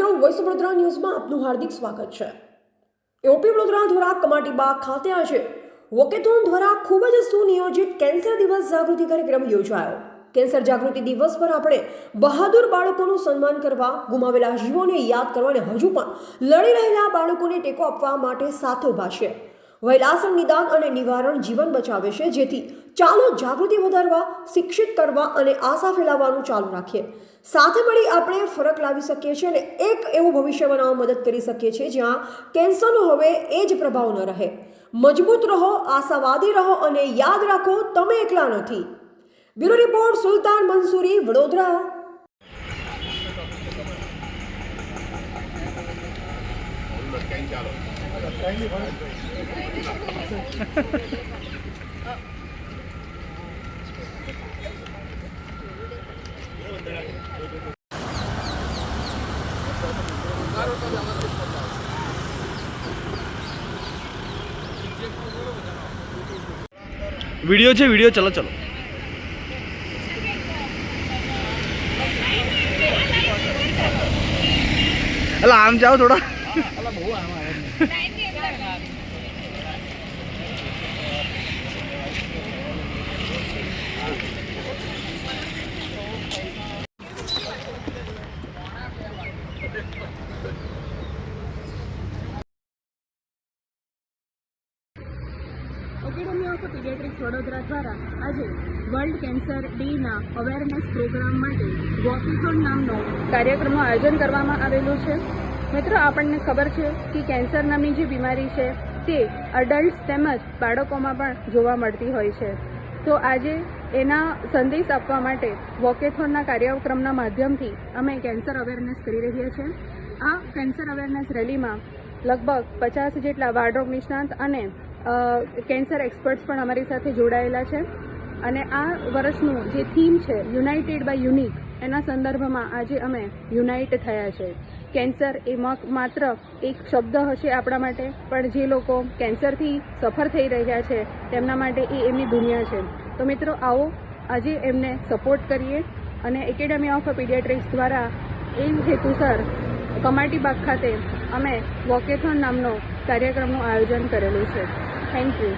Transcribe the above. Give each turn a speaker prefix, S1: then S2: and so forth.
S1: મિત્રો વોઇસ વડોદરા ન્યૂઝમાં આપનું હાર્દિક સ્વાગત છે. એઓપી વડોદરા દ્વારા કમાટીબાગ ખાતે આજે વોકેથોન દ્વારા ખૂબ જ સુનિયોજિત કેન્સર દિવસ જાગૃતિ કાર્યક્રમ યોજાયો. કેન્સર જાગૃતિ દિવસ પર આપણે બહાદુર બાળકોનું સન્માન કરવા, ગુમાવેલા જીવોને યાદ કરવા અને હજુ પણ લડી રહેલા બાળકોને ટેકો આપવા માટે સાથે ઊભા છે. વહેલાસર નિદાન અને નિવારણ જીવન બચાવે છે. જેથી ચાલો જાગૃતિ વધારવા, શિક્ષિત કરવા અને આશા ફેલાવવાનું ચાલુ રાખીએ. સાથે મળી આપણે ફરક લાવી શકીએ છીએ અને એક એવું ભવિષ્ય બનાવવા મદદ કરી શકીએ છીએ જ્યાં કેન્સરનો હવે એ જ પ્રભાવ ન રહે. મજબૂત રહો, આશાવાદી રહો અને યાદ રાખો, તમે એકલા નથી. Bureau report Sultan Mansuri, Vadodara.
S2: Video છે વીડિયો ચલો ચલો. એટલે આમ જાઓ થોડા.
S3: પીડિયાટ્રિક્સ વડોદરા દ્વારા આજે વર્લ્ડ કેન્સર ડેના અવેરનેસ પ્રોગ્રામ માટે વોકિંગ નામનો કાર્યક્રમનું આયોજન કરવામાં આવેલું છે. મિત્રો, આપણને ખબર છે કે કેન્સર નામની જે બીમારી છે તે અડલ્ટ તેમજ બાળકોમાં પણ જોવા મળતી હોય છે. તો આજે એના સંદેશ આપવા માટે વોકેથોનના કાર્યક્રમના માધ્યમથી અમે કેન્સર અવેરનેસ કરી રહ્યા છીએ આ કેન્સર અવેરનેસ રેલીમાં લગભગ પચાસ જેટલા વાર્ડરોગ નિષ્ણાંત અને કેન્સર એક્સપર્ટ્સ પણ અમારી સાથે જોડાયેલા છે. અને આ વર્ષનું જે થીમ છે યુનાઇટેડ બાય યુનિક એના સંદર્ભમાં આજે અમે યુનાઇટ થયા છે. કેન્સર એ માત્ર એક શબ્દ હશે આપણા માટે, પણ જે લોકો કેન્સરથી સફર થઈ રહ્યા છે, તેમના માટે એ એમની દુનિયા છે. તો મિત્રો, આવો આજે એમને સપોર્ટ કરીએ અને એકેડેમી ઓફ પીડિયાટ્રિક્સ દ્વારા એ હેતુસર કમાટીબાગ ખાતે અમે વોકેથોન નામનો કાર્યક્રમનું આયોજન કરેલું છે. Thank you